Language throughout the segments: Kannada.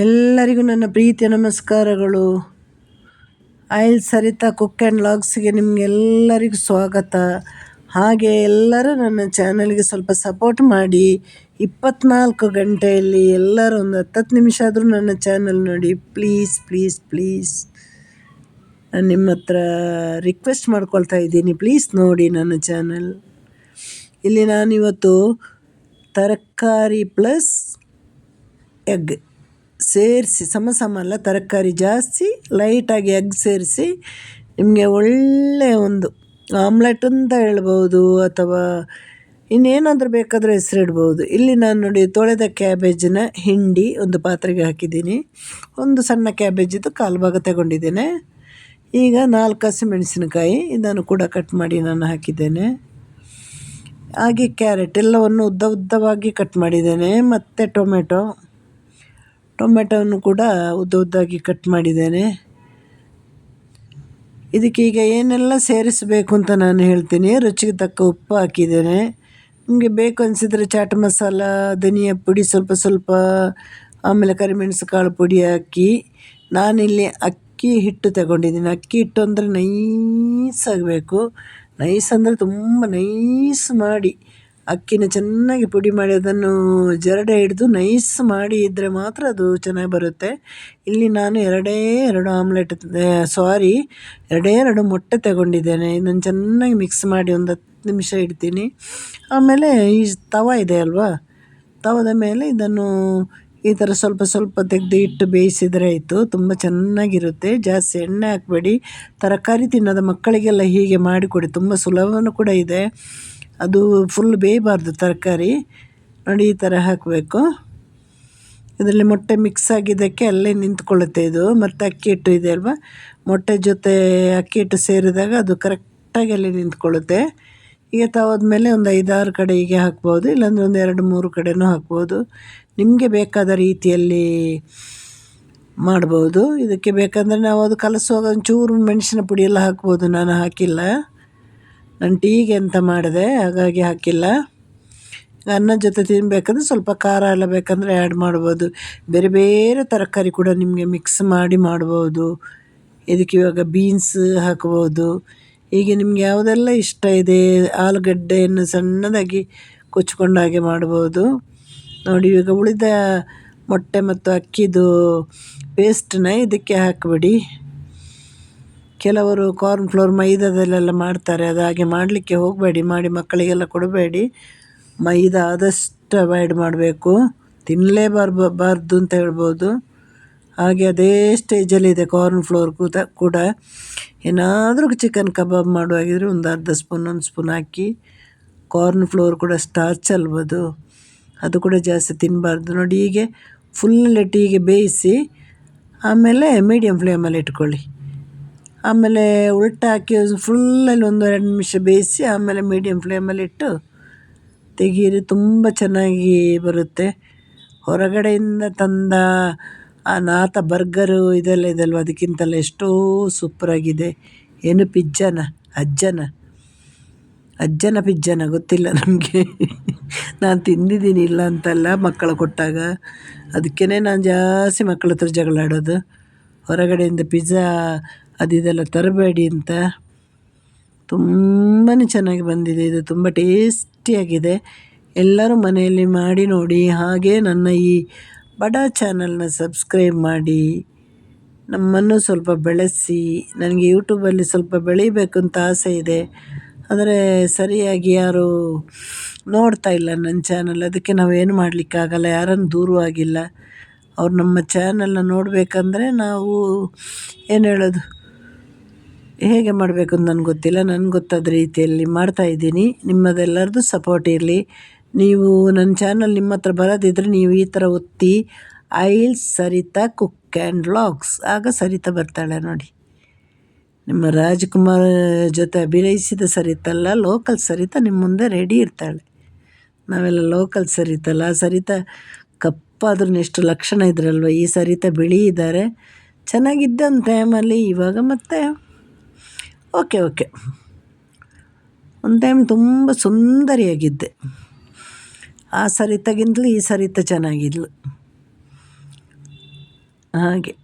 ಎಲ್ಲರಿಗೂ ನನ್ನ ಪ್ರೀತಿಯ ನಮಸ್ಕಾರಗಳು. ಆಯಿಲ್ ಸರಿತಾ ಕುಕ್ ಆ್ಯಂಡ್ ಲಾಗ್ಸ್ಗೆ ನಿಮಗೆಲ್ಲರಿಗೂ ಸ್ವಾಗತ. ಹಾಗೆ ಎಲ್ಲರೂ ನನ್ನ ಚಾನಲ್ಗೆ ಸ್ವಲ್ಪ ಸಪೋರ್ಟ್ ಮಾಡಿ. ಇಪ್ಪತ್ನಾಲ್ಕು ಗಂಟೆಯಲ್ಲಿ ಎಲ್ಲರೂ ಒಂದು ಹತ್ತತ್ತು ನಿಮಿಷ ಆದರೂ ನನ್ನ ಚಾನಲ್ ನೋಡಿ. Please please please. ನಾನು ನಿಮ್ಮ ಹತ್ರ ರಿಕ್ವೆಸ್ಟ್ ಮಾಡ್ಕೊಳ್ತಾ ಇದ್ದೀನಿ. ಪ್ಲೀಸ್ ನೋಡಿ ನನ್ನ ಚಾನಲ್. ಇಲ್ಲಿ ನಾನಿವತ್ತು ತರಕಾರಿ ಪ್ಲಸ್ ಎಗ್. ಸೇರಿಸಿ, ಸಮ ಸಮ ಅಲ್ಲ ತರಕಾರಿ ಜಾಸ್ತಿ ಲೈಟಾಗಿ ಎಗ್ ಸೇರಿಸಿ, ನಿಮಗೆ ಒಳ್ಳೆಯ ಒಂದು ಆಮ್ಲೆಟ್ ಅಂತ ಹೇಳ್ಬೋದು ಅಥವಾ ಇನ್ನೇನಾದರೂ ಬೇಕಾದರೆ ಹೆಸರಿಡ್ಬೋದು. ಇಲ್ಲಿ ನಾನು ನೋಡಿ ತೊಳೆದ ಕ್ಯಾಬೇಜನ್ನ ಹಿಂಡಿ ಒಂದು ಪಾತ್ರೆಗೆ ಹಾಕಿದ್ದೀನಿ. ಒಂದು ಸಣ್ಣ ಕ್ಯಾಬೇಜಿದ್ದು ಕಾಲು ಭಾಗ ತಗೊಂಡಿದ್ದೇನೆ. ಈಗ ನಾಲ್ಕು ಹಸಿಮೆಣಸಿನಕಾಯಿ ಇದನ್ನು ಕೂಡ ಕಟ್ ಮಾಡಿ ನಾನು ಹಾಕಿದ್ದೇನೆ. ಹಾಗೆ ಕ್ಯಾರೆಟ್ ಎಲ್ಲವನ್ನು ಉದ್ದ ಉದ್ದವಾಗಿ ಕಟ್ ಮಾಡಿದ್ದೇನೆ. ಮತ್ತು ಟೊಮೆಟೊ ಟೊಮೆಟೊವನ್ನು ಕೂಡ ಉದ್ದ ಉದ್ದಾಗಿ ಕಟ್ ಮಾಡಿದ್ದೇನೆ. ಇದಕ್ಕೆ ಈಗ ಏನೆಲ್ಲ ಸೇರಿಸಬೇಕು ಅಂತ ನಾನು ಹೇಳ್ತೀನಿ. ರುಚಿಗೆ ತಕ್ಕ ಉಪ್ಪು ಹಾಕಿದ್ದೇನೆ. ನಿಮಗೆ ಬೇಕು ಅನಿಸಿದರೆ ಚಾಟ್ ಮಸಾಲ, ಧನಿಯಾ ಪುಡಿ, ಸ್ವಲ್ಪ ಸ್ವಲ್ಪ, ಆಮೇಲೆ ಕರಿಮೆಣಸು ಕಾಳು ಪುಡಿ ಹಾಕಿ ನಾನಿಲ್ಲಿ ಅಕ್ಕಿ ಹಿಟ್ಟು ತಗೊಂಡಿದ್ದೀನಿ. ಅಕ್ಕಿ ಹಿಟ್ಟು ಅಂದರೆ ನೈಸ್ ಆಗಬೇಕು ನೈಸ್ ಅಂದರೆ ತುಂಬ ನೈಸ್ ಮಾಡಿ ಅಕ್ಕಿನ ಚೆನ್ನಾಗಿ ಪುಡಿ ಮಾಡಿ ಅದನ್ನು ಜರಡೆ ಹಿಡಿದು ನೈಸ್ ಮಾಡಿ ಇದ್ದರೆ ಮಾತ್ರ ಅದು ಚೆನ್ನಾಗಿ ಬರುತ್ತೆ. ಇಲ್ಲಿ ನಾನು ಎರಡೇ ಎರಡು ಆಮ್ಲೆಟ್ ಸಾರಿ, ಎರಡೇ ಎರಡು ಮೊಟ್ಟೆ ತಗೊಂಡಿದ್ದೇನೆ. ಇದನ್ನು ಚೆನ್ನಾಗಿ ಮಿಕ್ಸ್ ಮಾಡಿ ಒಂದು ಹತ್ತು ನಿಮಿಷ ಇಡ್ತೀನಿ. ಆಮೇಲೆ ಈ ತವ ಇದೆ ಅಲ್ವಾ? ತವದ ಮೇಲೆ ಇದನ್ನು ಈ ಥರ ಸ್ವಲ್ಪ ಸ್ವಲ್ಪ ತೆಗೆದು ಇಟ್ಟು ಬೇಯಿಸಿದರೆ ಆಯಿತು. ತುಂಬ ಚೆನ್ನಾಗಿರುತ್ತೆ. ಜಾಸ್ತಿ ಎಣ್ಣೆ ಹಾಕಬೇಡಿ. ತರಕಾರಿ ತಿನ್ನೋದ ಮಕ್ಕಳಿಗೆಲ್ಲ ಹೀಗೆ ಮಾಡಿಕೊಡಿ ತುಂಬ ಸುಲಭವೂ ಕೂಡ ಇದೆ. ಅದು ಫುಲ್ ಬೇಯಬಾರ್ದು ತರಕಾರಿ. ನೋಡಿ ಈ ಥರ ಹಾಕಬೇಕು. ಇದರಲ್ಲಿ ಮೊಟ್ಟೆ ಮಿಕ್ಸ್ ಆಗಿದ್ದಕ್ಕೆ ಅಲ್ಲೇ ನಿಂತ್ಕೊಳ್ಳುತ್ತೆ ಇದು. ಮತ್ತು ಅಕ್ಕಿ ಹಿಟ್ಟು ಇದೆ ಅಲ್ವಾ? ಮೊಟ್ಟೆ ಜೊತೆ ಅಕ್ಕಿ ಹಿಟ್ಟು ಸೇರಿದಾಗ ಅದು ಕರೆಕ್ಟಾಗಿ ಅಲ್ಲಿ ನಿಂತ್ಕೊಳ್ಳುತ್ತೆ. ಈಗ ಮೇಲೆ ಒಂದು ಐದಾರು ಕಡೆ ಹೀಗೆ ಹಾಕ್ಬೋದು. ಇಲ್ಲಾಂದರೆ ಒಂದು ಎರಡು, ಮೂರು ಕಡೆನೂ ಹಾಕ್ಬೋದು. ನಿಮಗೆ ಬೇಕಾದ ರೀತಿಯಲ್ಲಿ ಮಾಡ್ಬೋದು. ಇದಕ್ಕೆ ಬೇಕಂದರೆ ನಾವು ಅದು ಕಲಸುವಾಗ ಒಂಚೂರು ಮೆಣಸಿನ ಪುಡಿ ಎಲ್ಲ ಹಾಕ್ಬೋದು. ನಾನು ಹಾಕಿಲ್ಲ. ನಾನು ಟೀಗೆ ಅಂತ ಮಾಡಿದೆ, ಹಾಗಾಗಿ ಹಾಕಿಲ್ಲ. ಅನ್ನ ಜೊತೆ ತಿನ್ನಬೇಕಂದ್ರೆ ಸ್ವಲ್ಪ ಖಾರ ಎಲ್ಲ ಬೇಕಂದರೆ ಆ್ಯಡ್ ಮಾಡ್ಬೋದು. ಬೇರೆ ಬೇರೆ ತರಕಾರಿ ಕೂಡ ನಿಮಗೆ ಮಿಕ್ಸ್ ಮಾಡಿ ಮಾಡ್ಬೋದು. ಇದಕ್ಕೆ ಇವಾಗ ಬೀನ್ಸ್ ಹಾಕ್ಬೋದು. ಹೀಗೆ ನಿಮ್ಗೆ ಯಾವುದೆಲ್ಲ ಇಷ್ಟ ಇದೆ, ಆಲೂಗಡ್ಡೆಯನ್ನು ಸಣ್ಣದಾಗಿ ಕೊಚ್ಕೊಂಡು ಹಾಗೆ ಮಾಡ್ಬೋದು. ನೋಡಿ, ಇವಾಗ ಉಳಿದ ಮೊಟ್ಟೆ ಮತ್ತು ಅಕ್ಕಿದು ಪೇಸ್ಟನ್ನ ಇದಕ್ಕೆ ಹಾಕಿಬಿಡಿ. ಕೆಲವರು ಕಾರ್ನ್ ಫ್ಲೋರ್ ಮೈದಾದಲ್ಲೆಲ್ಲ ಮಾಡ್ತಾರೆ. ಅದು ಹಾಗೆ ಮಾಡಲಿಕ್ಕೆ ಹೋಗಬೇಡಿ, ಮಾಡಿ ಮಕ್ಕಳಿಗೆಲ್ಲ ಕೊಡಬೇಡಿ. ಮೈದಾ ಆದಷ್ಟು ಅವಾಯ್ಡ್ ಮಾಡಬೇಕು. ತಿನ್ನಲೇಬಾರ್ಬ ಬಾರ್ದು ಅಂತ ಹೇಳ್ಬೋದು. ಹಾಗೆ ಅದೇ ಸ್ಟೇಜಲ್ಲಿದೆ ಕಾರ್ನ್ ಫ್ಲೋರ್ ಕೂತ, ಕೂಡ. ಏನಾದರೂ ಚಿಕನ್ ಕಬಾಬ್ ಮಾಡುವಾಗಿದ್ರೆ ಒಂದು ಅರ್ಧ ಸ್ಪೂನ್ ಒಂದು ಸ್ಪೂನ್ ಹಾಕಿ ಕಾರ್ನ್ ಫ್ಲೋರ್ ಕೂಡ ಸ್ಟಾರ್ಚ್ ಅಲ್ಬೋದು ಅದು ಕೂಡ ಜಾಸ್ತಿ ತಿನ್ನಬಾರ್ದು ನೋಡಿ ಹೀಗೆ ಫುಲ್ ಟೀಗೆ ಬೇಯಿಸಿ, ಆಮೇಲೆ ಮೀಡಿಯಮ್ ಫ್ಲೇಮಲ್ಲಿ ಇಟ್ಕೊಳ್ಳಿ. ಆಮೇಲೆ ಉಲ್ಟಾ ಹಾಕಿ ಫುಲ್ಲಲ್ಲಿ ಒಂದು ಎರಡು ನಿಮಿಷ ಬೇಯಿಸಿ ಆಮೇಲೆ ಮೀಡಿಯಮ್ ಫ್ಲೇಮಲ್ಲಿಟ್ಟು ತೆಗೀರಿ, ತುಂಬ ಚೆನ್ನಾಗಿ ಬರುತ್ತೆ. ಹೊರಗಡೆಯಿಂದ ತಂದ ಆ ನಾತ ಬರ್ಗರು ಇದೆಲ್ಲ ಇದೆಯಲ್ವ ಅದಕ್ಕಿಂತಲ್ಲ ಎಷ್ಟೋ ಸೂಪರಾಗಿದೆ ಏನು ಪಿಜ್ಜನ? ಅಜ್ಜನ? ಅಜ್ಜನ ಪಿಜ್ಜಾನ? ಗೊತ್ತಿಲ್ಲ ನಮಗೆ. ನಾನು ತಿಂದಿದ್ದೀನಿ, ಇಲ್ಲ ಅಂತಲ್ಲ ಮಕ್ಕಳು ಕೊಟ್ಟಾಗ. ಅದಕ್ಕೇ ನಾನು ಜಾಸ್ತಿ ಮಕ್ಕಳ ಹತ್ರ ಜಗಳ ಆಡೋದು. ಹೊರಗಡೆಯಿಂದ ಪಿಜ್ಜಾ ಅದು ಇದೆಲ್ಲ ತರಬೇಡಿ ಅಂತ. ತುಂಬಾ ಚೆನ್ನಾಗಿ ಬಂದಿದೆ. ಇದು ತುಂಬ ಟೇಸ್ಟಿಯಾಗಿದೆ. ಎಲ್ಲರೂ ಮನೆಯಲ್ಲಿ ಮಾಡಿ ನೋಡಿ. ಹಾಗೆ ನನ್ನ ಈ ಬಡ ಚಾನಲ್ನ ಸಬ್ಸ್ಕ್ರೈಬ್ ಮಾಡಿ. ನಮ್ಮನ್ನು ಸ್ವಲ್ಪ ಬೆಳೆಸಿ. ನನಗೆ ಯೂಟ್ಯೂಬಲ್ಲಿ ಸ್ವಲ್ಪ ಬೆಳೀಬೇಕು ಅಂತ ಆಸೆ ಇದೆ. ಆದರೆ ಸರಿಯಾಗಿ ಯಾರು ನೋಡ್ತಾ ಇಲ್ಲ ನನ್ನ ಚಾನಲ್. ಅದಕ್ಕೆ ನಾವೇನು ಮಾಡಲಿಕ್ಕಾಗಲ್ಲ. ಯಾರನ್ನು ದೂರವಾಗಿಲ್ಲ ಅವ್ರು ನಮ್ಮ ಚಾನಲ್ನ ನೋಡಬೇಕಂದ್ರೆ ನಾವು ಏನು ಹೇಳೋದು? ಹೇಗೆ ಮಾಡಬೇಕು ಅಂತ ನನಗೆ ಗೊತ್ತಿಲ್ಲ. ನನಗೆ ಗೊತ್ತಾದ ರೀತಿಯಲ್ಲಿ ಮಾಡ್ತಾ ಇದ್ದೀನಿ. ನಿಮ್ಮದೆಲ್ಲರದ್ದು ಸಪೋರ್ಟ್ ಇರಲಿ. ನೀವು ನನ್ನ ಚಾನಲ್ ನಿಮ್ಮ ಹತ್ರ ಬರೋದಿದ್ದರೆ ನೀವು ಈ ಥರ ಒತ್ತಿ ಐಲ್ ಸರಿತಾ ಕುಕ್ ಆ್ಯಂಡ್ ವ್ಲಾಗ್ಸ್ ಆಗ ಸರಿತಾ ಬರ್ತಾಳೆ ನೋಡಿ. ನಿಮ್ಮ ರಾಜ್ಕುಮಾರ್ ಜೊತೆ ಅಭಿನಯಿಸಿದ ಸರಿತಲ್ಲ ಲೋಕಲ್ ಸರಿತಾ ನಿಮ್ಮ ಮುಂದೆ ರೆಡಿ ಇರ್ತಾಳೆ. ನಾವೆಲ್ಲ ಲೋಕಲ್ ಸರಿತಲ್ಲ ಸರಿತಾ ಕಪ್ಪಾದ್ರೂ ಎಷ್ಟು ಲಕ್ಷಣ ಇದ್ರಲ್ವ. ಈ ಸರಿತಾ ಬಿಳಿ ಇದ್ದಾರೆ ಚೆನ್ನಾಗಿದ್ದ ಒಂದು ಟೈಮಲ್ಲಿ ಇವಾಗ ಮತ್ತೆ ಓಕೆ ಓಕೆ. ಒಂದು ಟೈಮ್ ತುಂಬ ಸುಂದರಿಯಾಗಿದ್ದೆ. ಆ ಸರಿತಗಿಂತಲೂ ಈ ಸರಿತ ಚೆನ್ನಾಗಿದ್ಲು. ಹಾಗೆ,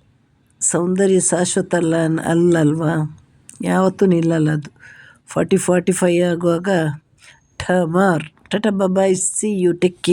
ಸೌಂದರ್ಯ ಶಾಶ್ವತ ಅಲ್ಲ, ಅಲ್ಲಲ್ವಾ? ಯಾವತ್ತೂ ನಿಲ್ಲಲ್ಲ ಅದು. ಫಾರ್ಟಿ ಫಾರ್ಟಿ ಫೈ ಆಗುವಾಗ, ಠಮಾರ್ ಟಟ ಬಾಯ್ ಸಿ ಯು ಟೇಕ್